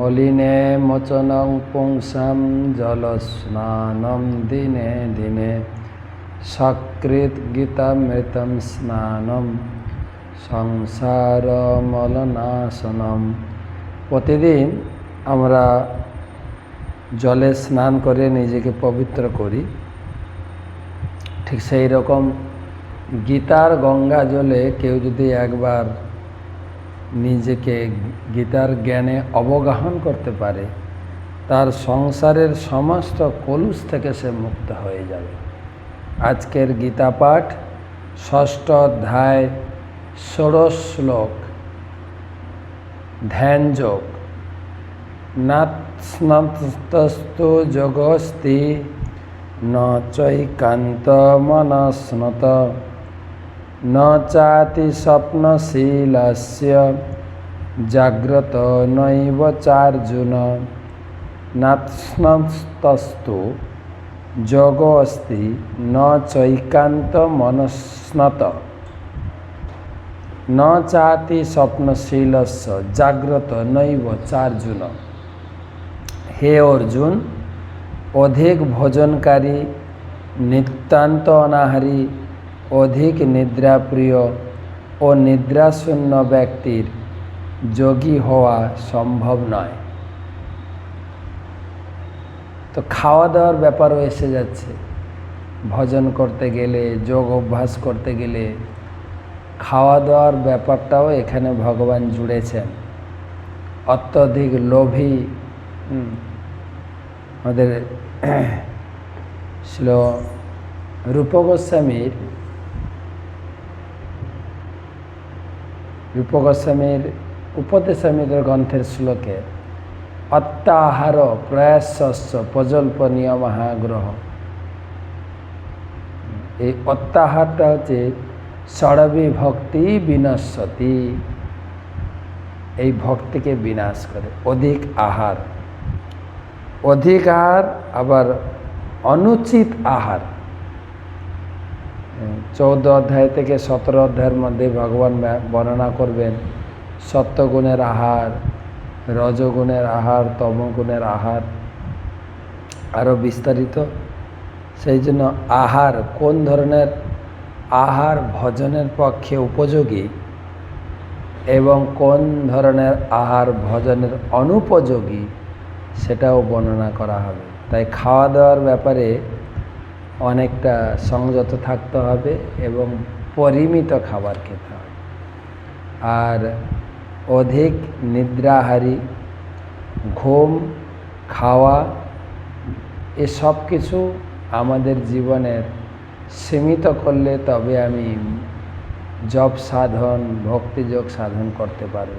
মলিনে মোচনং পুংসাম জলস্নানম দিনে দিনে। সকৃত গীতামৃতম স্নানম সংসার মলনাশনম প্রতিদিন আমরা জলে স্নান করে নিজেকে পবিত্র করি। ঠিক সেই রকম গীতার গঙ্গা জলে কেউ যদি একবার নিজেকে গীতার জ্ঞানে অবগাহন করতে পারে, তার সংসারের সমস্ত কলুষ থেকে সে মুক্ত হয়ে যাবে। আজকের গীতা পাঠ, ষষ্ঠ অধ্যায়, ষোড়শ শ্লোক, ধ্যান যোগ। নাস্নতস্তু যোগস্তি, ন চৈকান্ত মনস্নত। ন চাতি স্বপ্নশীলস্য, জাগ্রত নৈব চার্জুন। নাস্নতস্তু যোগ অস্তি ন চৈকান্ত মনস্নত। ন চাতি স্বপ্নশীলস্য, জাগ্রত নৈব চার্জুন। হে অর্জুন, অধিক ভোজনকারী নিতান্ত অনাহারী অধিক নিদ্রাপ্রিয় ও নিদ্রাশূন্য ব্যক্তির যোগী হওয়া সম্ভব নয়। তো খাওয়া দাওয়ার ব্যাপারও এসে যাচ্ছে। ভজন করতে গেলে, যোগ অভ্যাস করতে গেলে খাওয়া দাওয়ার ব্যাপারটাও এখানে ভগবান জুড়েছেন। অত্যধিক লোভী আমাদের ছিল রূপ গোস্বামীর রূপ গোস্বামীর উপদেশামীর গ্রন্থের শ্লোকে, অত্যাহার প্রয়াসস্য প্রজল্পনীয় মহাগ্রহ এই অত্যাহারটা হচ্ছে ষড়বি ভক্তি বিনশ্বতি। এই ভক্তিকে বিনাশ করে, অধিক আহার। অধিক আহার, আবার অনুচিত আহার। চৌদ্দ অধ্যায় থেকে সতেরো অধ্যায়ের মধ্যে ভগবান বর্ণনা করবেন সত্যগুণের আহার, রজগুণের আহার, তমগুণের আহার আরও বিস্তারিত। সেই জন্য আহার কোন ধরনের? আহার ভজনের পক্ষে উপযোগী এবং কোন ধরনের আহার ভজনের অনুপযোগী সেটাও বর্ণনা করা হবে। তাই খাওয়া দাওয়ার ব্যাপারে অনেকটা সংযত থাকতে হবে এবং পরিমিত খাবার খেতে হবে। আর অধিক নিদ্রাহারী, ঘুম, খাওয়া এসব কিছু আমাদের জীবনের সীমিত করলে তবে আমি জপ সাধন, ভক্তিযোগ সাধন করতে পারব।